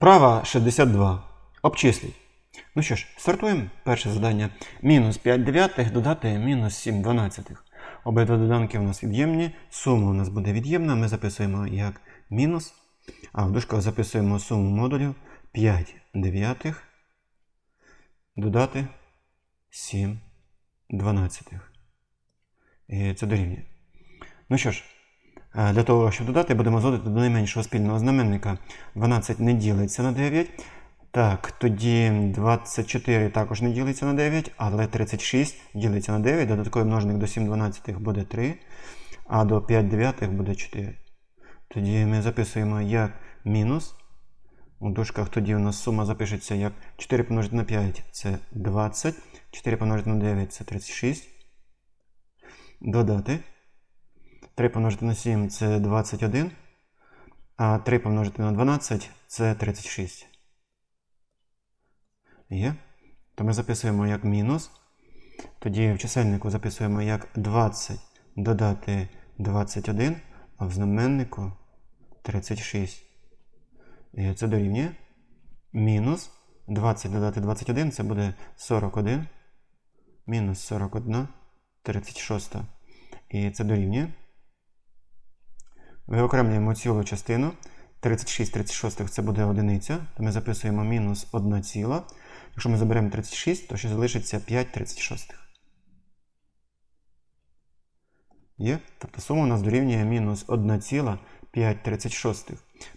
Вправа 62. Обчисліть. Ну що ж, стартуємо. Перше завдання. Мінус 5 дев'ятих додати мінус 7 дванадцятих. Обидва доданки у нас від'ємні. Сума у нас буде від'ємна. Ми записуємо як мінус. А в дужках записуємо суму модулів 5 дев'ятих додати 7 дванадцятих. І це дорівнює. Ну що ж, для того, щоб додати, будемо зводити до найменшого спільного знаменника. 12 не ділиться на 9. Так, тоді 24 також не ділиться на 9, але 36 ділиться на 9. Додатковий множник до 7 дванадцятих буде 3, а до 5 дев'ятих буде 4. Тоді ми записуємо як мінус. У дужках тоді у нас сума запишеться як 4 помножити на 5 це 20, 4 помножити на 9 це 36. Додати. 3 помножити на 7 це 21, а 3 помножити на 12 це 36. Є. То ми записуємо як мінус. Тоді в чисельнику записуємо як 20 додати 21, а в знаменнику 36. І це дорівнює. Мінус 20 додати 21 це буде 41. Мінус 41, 36. І це дорівнює. Виокремлюємо цілу частину. 36 36 це буде одиниця, то ми записуємо мінус 1 ціла. Якщо ми заберемо 36, то ще залишиться 5 36. Є? Тобто сума у нас дорівнює мінус 1,5 36.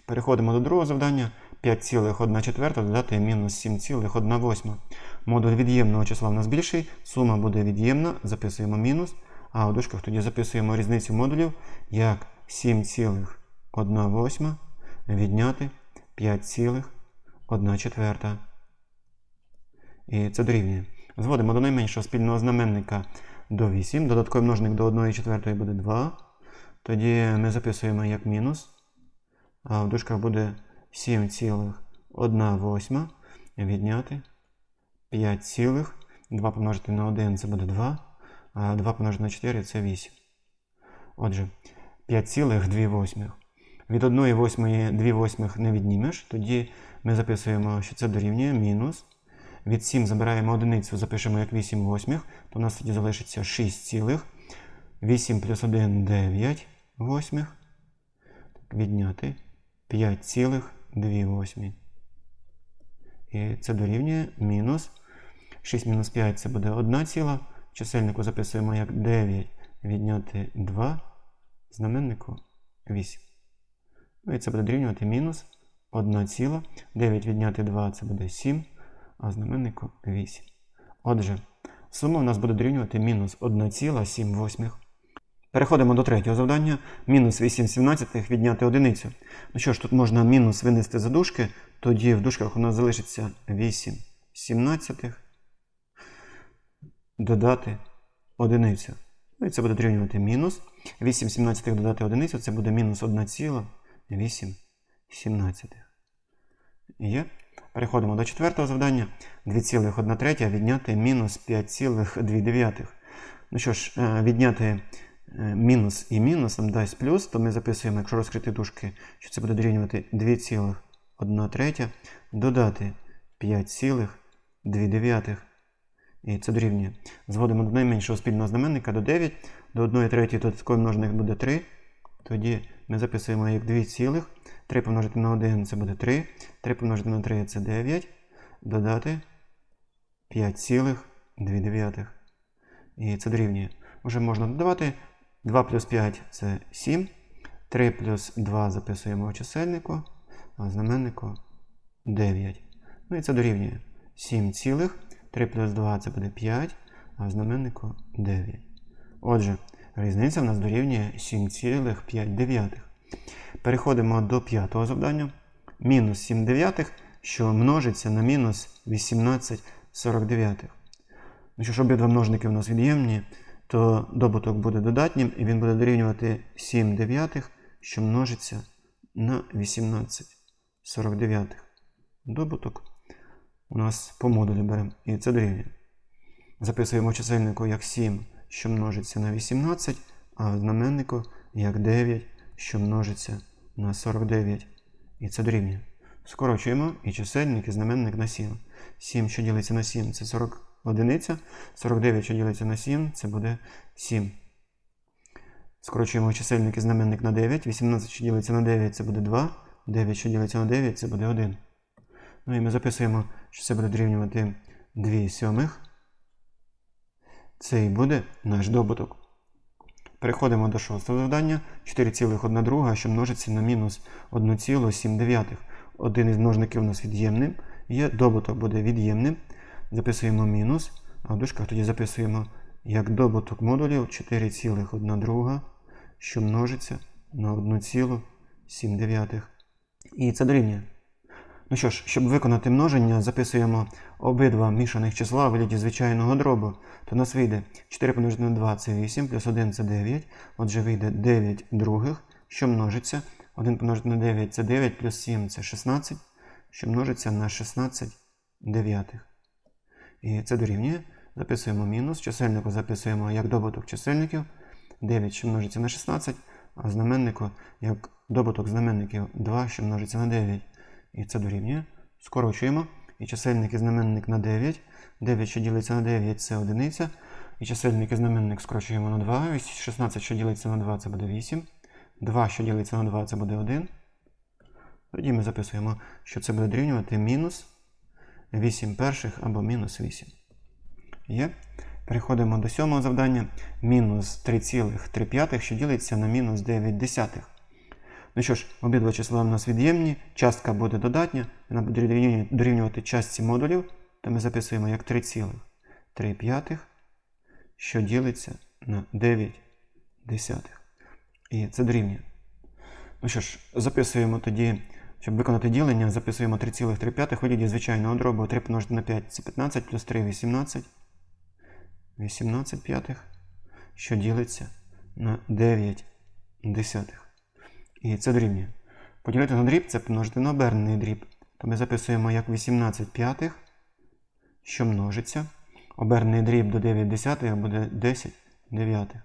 Переходимо до другого завдання. 5,1 четверта додати мінус 7,1 восьма. Модуль від'ємного числа у нас більший, сума буде від'ємна, записуємо мінус, а у дужках тоді записуємо різницю модулів як 7,1 восьма відняти 5,1 четверта. І це дорівнює. Зводимо до найменшого спільного знаменника до 8. Додатковий множник до 1 четвертої буде 2. Тоді ми записуємо як мінус. А в дужках буде 7,1 восьма відняти 5, 2 помножити на 1 це буде 2. А 2 помножити на 4 це 8. Отже, 5,2. Від 1 восьмої 2 восьмих не віднімеш. Тоді ми записуємо, що це дорівнює мінус. Від 7 забираємо одиницю, запишемо як 8 восьмих, то у нас тоді залишиться 6 цілих. 8 плюс 1 9 восьмих. Відняти 5 цілих 2 восьмі. І це дорівнює мінус. 6 мінус 5 це буде 1 ціла. Чисельнику записуємо як 9 відняти 2. Знаменнику 8. Ну і це буде дорівнювати мінус 1 ціла. 9 відняти 2 це буде 7 а знаменнику 8. Отже, сума у нас буде дорівнювати мінус 1,7 восьмих. Переходимо до третього завдання. Мінус 8 сімнадцятих відняти одиницю. Ну що ж, тут можна мінус винести за дужки, тоді в дужках у нас залишиться 8 сімнадцятих. Додати одиницю. Ну і це буде дорівнювати мінус. 8 сімнадцятих додати одиницю, це буде мінус 1,8 сімнадцятих. Є? Переходимо до четвертого завдання. 2,1 третя відняти мінус 5,2. Ну що ж, е, відняти е, мінус і мінус нам дасть плюс, то ми записуємо, якщо розкрити дужки, що це буде дорівнювати 2,1 третя, додати 5,2. І це дорівнює. Зводимо до найменшого спільного знаменника до 9, до 1 третьої додатковий множник буде 3. Тоді ми записуємо як 2 цілих. 3 помножити на 1 це буде 3. 3 помножити на 3 це 9. Додати 5,2. І це дорівнює. Вже можна додавати. 2 плюс 5 це 7. 3 плюс 2 записуємо у чисельнику, а в знаменнику 9. Ну і це дорівнює 7 цілих. 3 плюс 2 це буде 5, а в знаменнику 9. Отже, різниця в нас дорівнює 7,5. Переходимо до п'ятого завдання. Мінус 7 дев'ятих, що множиться на мінус 18 49. Ну що ж, обидва множники у нас від'ємні, то добуток буде додатнім, і він буде дорівнювати 7 дев'ятих, що множиться на 18 49. Добуток у нас по модулі беремо. І це дорівнює. Записуємо чисельнику як 7, що множиться на 18, а знаменнику як 9, що множиться на 49. І це дорівнює. Скорочуємо і чисельник, і знаменник на 7. 7, що ділиться на 7, це 40 одиниця. 49, що ділиться на 7, це буде 7. Скорочуємо чисельник і знаменник на 9. 18, що ділиться на 9, це буде 2. 9, що ділиться на 9, це буде 1. Ну і ми записуємо, що це буде дорівнювати 2 сьомих. Це і буде наш добуток. Переходимо до шостого завдання. 4,1 друга, що множиться на мінус 1,7. Один із множників у нас від'ємним. Є добуток буде від'ємним. Записуємо мінус, а в дужках тоді записуємо як добуток модулів 4,1 друга, що множиться на 1,7. І це дорівнює. Ну що ж, щоб виконати множення, записуємо обидва мішаних числа в вигляді звичайного дробу. То нас вийде 4 помножити на 2 це 8, плюс 1 це 9. Отже, вийде 9 других, що множиться. 1 помножити на 9 це 9, плюс 7 це 16, що множиться на 16 дев'ятих. І це дорівнює. Записуємо мінус. Чисельнику записуємо як добуток чисельників. 9, що множиться на 16, а знаменнику як добуток знаменників 2, що множиться на 9. І це дорівнює. Скорочуємо. І чисельник і знаменник на 9. 9, що ділиться на 9, це одиниця. І чисельник і знаменник скорочуємо на 2. 16, що ділиться на 2, це буде 8. 2, що ділиться на 2, це буде 1. Тоді ми записуємо, що це буде дорівнювати мінус 8 перших або мінус 8. Є. Переходимо до сьомого завдання. Мінус 3,3, що ділиться на мінус 9 десятих. Ну що ж, обидва числа у нас від'ємні, частка буде додатня, вона буде дорівнювати частці модулів, то ми записуємо як 3,3, що ділиться на 9 десятих. І це дорівнює. Ну що ж, записуємо тоді, щоб виконати ділення, записуємо 3,3 в вигляді звичайного дробу. 3 помножити на 5 це 15, плюс 3 18. 18 п'ятих, що ділиться на 9 десятих. І це дорівнює. Поділити на дріб це помножити на обернений дріб. То ми записуємо як 18 п'ятих, що множиться. Обернений дріб до 9 десятих буде 10 дев'ятих.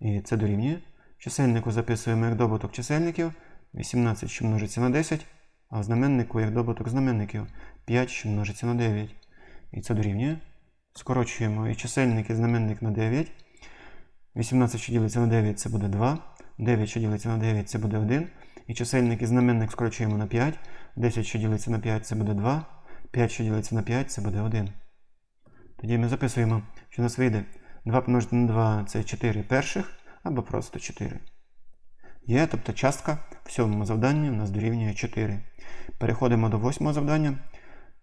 І це дорівнює. Чисельнику записуємо як добуток чисельників. 18, що множиться на 10, а в знаменнику як добуток знаменників 5, що множиться на 9. І це дорівнює. Скорочуємо і чисельник і знаменник на 9. 18, що ділиться на 9, це буде 2. 9, що ділиться на 9, це буде 1. І чисельник і знаменник скорочуємо на 5. 10, що ділиться на 5, це буде 2. 5, що ділиться на 5, це буде 1. Тоді ми записуємо, що у нас вийде 2 помножити на 2 це 4 перших, або просто 4. Є, тобто частка в сьомому завданні у нас дорівнює 4. Переходимо до восьмого завдання.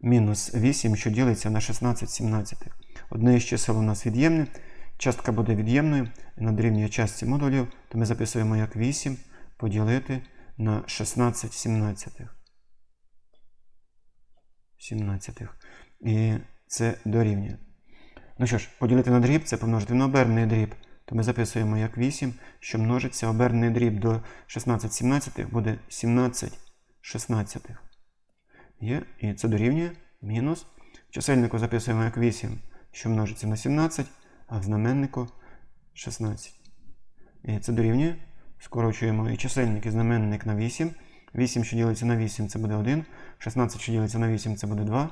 Мінус 8, що ділиться на 16 17. Одне із чисел у нас від'ємне. Частка буде від'ємною, і дорівнює частці модулів, то ми записуємо як 8 поділити на 16 17. 17. І це дорівнює. Ну що ж, поділити на дріб це помножити на оберний дріб. То ми записуємо як 8, що множиться оберний дріб до 16 17 буде 17 16. Є, і це дорівнює мінус. Чисельнику записуємо як 8, що множиться на 17, а в знаменнику 16. І це дорівнює. Скорочуємо і чисельник і знаменник на 8. 8, що ділиться на 8, це буде 1. 16, що ділиться на 8, це буде 2.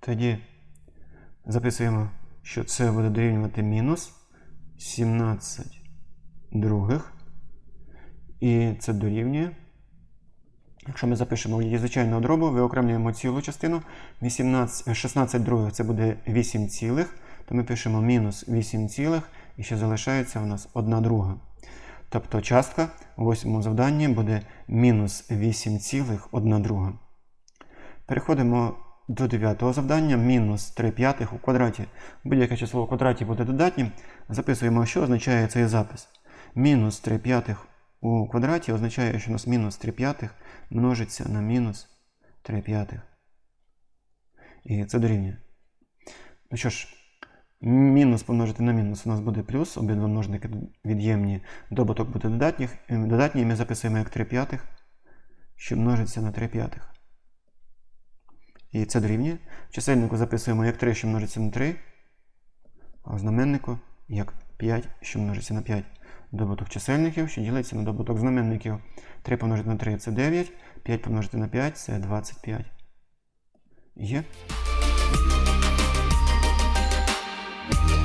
Тоді записуємо, що це буде дорівнювати мінус 17 других. І це дорівнює. Якщо ми запишемо в звичайного дробу, виокремлюємо цілу частину. 18, 16 других це буде 8 цілих, то ми пишемо мінус 8 цілих, і ще залишається у нас 1 друга. Тобто частка у восьмому завданні буде мінус 8 цілих 1 друга. Переходимо до дев'ятого завдання. Мінус 3 п'ятих у квадраті. Будь-яке число у квадраті буде додатнім. Записуємо, що означає цей запис. Мінус 3 п'ятих у квадраті означає, що у нас мінус 3 п'ятих множиться на мінус 3 п'ятих. І це дорівнює. Ну що ж, мінус помножити на мінус у нас буде плюс, обидва множники від'ємні, добуток буде додатніх, додатній, і ми записуємо як 3 п'ятих, що множиться на 3 п'ятих. І це дорівнює. В чисельнику записуємо як 3, що множиться на 3, а в знаменнику як 5, що множиться на 5 добуток чисельників, що ділиться на добуток знаменників. 3 помножити на 3 це 9, 5 помножити на 5 це 25. Є. Bye.